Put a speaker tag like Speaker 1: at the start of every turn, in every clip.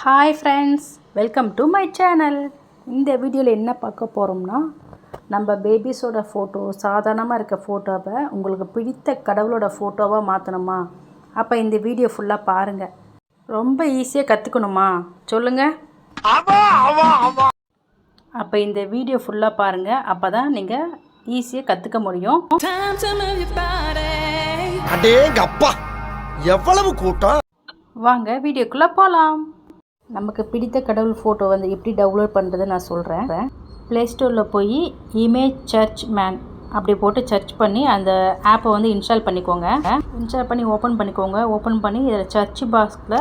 Speaker 1: Hi friends welcome to my channel இந்த வீடியோவில் என்ன பார்க்க போகிறோம்னா நம்ம பேபிஸோட ஃபோட்டோ சாதாரணமாக இருக்க ஃபோட்டோவை உங்களுக்கு பிடித்த கடவுளோட ஃபோட்டோவாக மாற்றணுமா அப்போ இந்த வீடியோ ஃபுல்லாக பாருங்கள் ரொம்ப ஈஸியாக கற்றுக்கணுமா சொல்லுங்கள் அப்போ இந்த வீடியோ ஃபுல்லாக பாருங்கள் அப்போ தான் நீங்கள் ஈஸியாக கற்றுக்க முடியும்.
Speaker 2: அப்பா எவ்வளவு கூட்டம்?
Speaker 1: வாங்க வீடியோக்குள்ளே போகலாம் நமக்கு பிடித்த கடவுள் ஃபோட்டோ வந்து எப்படி டவுன்லோட் பண்ணுறது நான் சொல்கிறேன் ப்ளே ஸ்டோரில் போய் இமேஜ் சர்ச் மேன் அப்படி போட்டு சர்ச் பண்ணி அந்த ஆப்பை வந்து இன்ஸ்டால் பண்ணிக்கோங்க. இன்ஸ்டால் பண்ணி ஓப்பன் பண்ணிக்கோங்க. ஓப்பன் பண்ணி இதில் சர்ச் பாக்ஸில்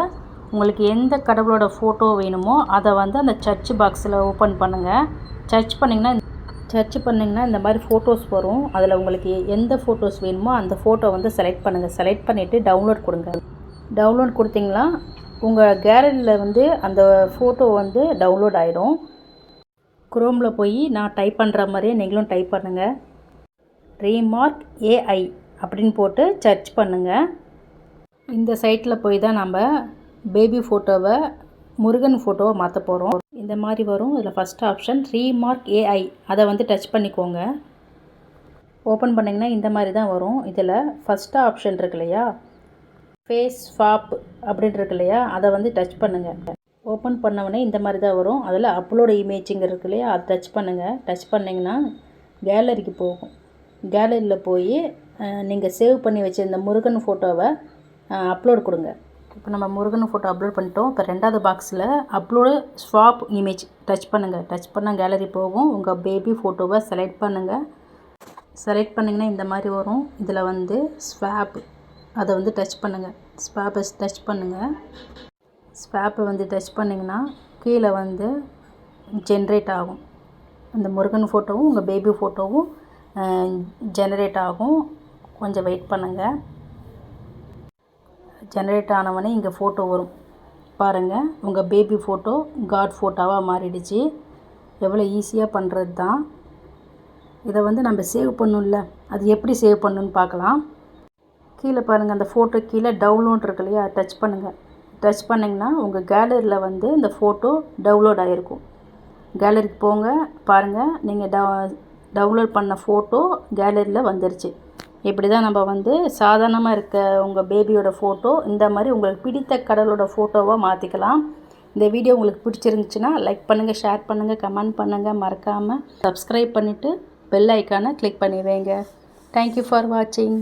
Speaker 1: உங்களுக்கு எந்த கடவுளோட ஃபோட்டோ வேணுமோ அதை வந்து அந்த சர்ச் பாக்ஸில் ஓப்பன் பண்ணுங்கள் சர்ச் பண்ணிங்கன்னா சர்ச் பண்ணிங்கன்னா இந்த மாதிரி ஃபோட்டோஸ் வரும். அதில் உங்களுக்கு எந்த ஃபோட்டோஸ் வேணுமோ அந்த ஃபோட்டோ வந்து செலக்ட் பண்ணுங்கள் செலக்ட் பண்ணிவிட்டு டவுன்லோட் கொடுங்க. டவுன்லோட் கொடுத்தீங்களா உங்கள் கேலரியில் வந்து அந்த ஃபோட்டோ வந்து டவுன்லோட் ஆகிடும் குரோமில் போய் நான் டைப் பண்ணுற மாதிரியே நீங்களும் டைப் பண்ணுங்கள் ரீமார்க் ஏஐ அப்படின்னு போட்டு சர்ச் பண்ணுங்கள் இந்த சைட்டில் போய் தான் நம்ம பேபி ஃபோட்டோவை முருகன் ஃபோட்டோவை மாற்ற போகிறோம் இந்த மாதிரி வரும். இதில் ஃபஸ்ட் ஆப்ஷன் ரீமார்க் ஏஐ அதை வந்து டச் பண்ணிக்கோங்க. ஓப்பன் பண்ணிங்கன்னா இந்த மாதிரி தான் வரும். இதில் ஃபஸ்ட்டு ஆப்ஷன் இருக்கு இல்லையா? ஃபேஸ் ஃபாப் அப்படின்ட்டு இருக்கு இல்லையா அதை வந்து டச் பண்ணுங்கள் ஓப்பன் பண்ணவுடனே இந்த மாதிரி தான் வரும். அதில் அப்லோடு இமேஜிங்க இருக்கு இல்லையா அதை டச் பண்ணுங்கள் டச் பண்ணிங்கன்னா கேலரிக்கு போகும். கேலரியில் போய் நீங்கள் சேவ் பண்ணி வச்சுருந்த முருகன் ஃபோட்டோவை அப்லோட் கொடுங்க. இப்போ நம்ம முருகன் ஃபோட்டோ அப்லோட் பண்ணிட்டோம். இப்போ ரெண்டாவது பாக்ஸில் அப்லோடு ஸ்வாப் இமேஜ் டச் பண்ணுங்கள் டச் பண்ணால் கேலரி போகும். உங்கள் பேபி ஃபோட்டோவை செலக்ட் பண்ணுங்கள் செலக்ட் பண்ணிங்கன்னா இந்த மாதிரி வரும். இதில் வந்து ஸ்வாப் அதை வந்து டச் பண்ணுங்கள் ஸ்பேப்பை டச் பண்ணுங்கள் ஸ்பேப்பை வந்து டச் பண்ணிங்கன்னா கீழே வந்து ஜென்ரேட் ஆகும். அந்த முருகன் ஃபோட்டோவும் உங்கள் பேபி ஃபோட்டோவும் ஜெனரேட் ஆகும். கொஞ்சம் வெயிட் பண்ணுங்கள் ஜெனரேட் ஆனவொடனே இங்கே ஃபோட்டோ வரும். பாருங்கள் உங்கள் பேபி ஃபோட்டோ காட் ஃபோட்டோவாக மாறிடுச்சு. எவ்வளோ ஈஸியாக பண்ணுறது தான் இதை வந்து நம்ம சேவ் பண்ணும்ல அது எப்படி சேவ் பண்ணுன்னு பார்க்கலாம். கீழே பாருங்கள் அந்த ஃபோட்டோ கீழே டவுன்லோட் இருக்கு இல்லையா? டச் பண்ணுங்கள் டச் பண்ணிங்கன்னா உங்கள் கேலரியில் வந்து இந்த ஃபோட்டோ டவுன்லோட் ஆகிருக்கும் கேலரிக்கு போங்க பாருங்கள் நீங்கள் டவு டவுன்லோட் பண்ண ஃபோட்டோ கேலரியில் வந்துருச்சு. இப்படி தான் நம்ம வந்து சாதாரணமாக இருக்க உங்கள் பேபியோட ஃபோட்டோ இந்த மாதிரி உங்களுக்கு பிடித்த கடலோட ஃபோட்டோவாக மாற்றிக்கலாம் இந்த வீடியோ உங்களுக்கு பிடிச்சிருந்துச்சுன்னா லைக் பண்ணுங்கள் ஷேர் பண்ணுங்கள் கமெண்ட் பண்ணுங்கள் மறக்காமல் சப்ஸ்கிரைப் பண்ணிவிட்டு பெல் ஐக்கானை கிளிக் பண்ணி வைங்க. தேங்க்யூ ஃபார் வாட்சிங்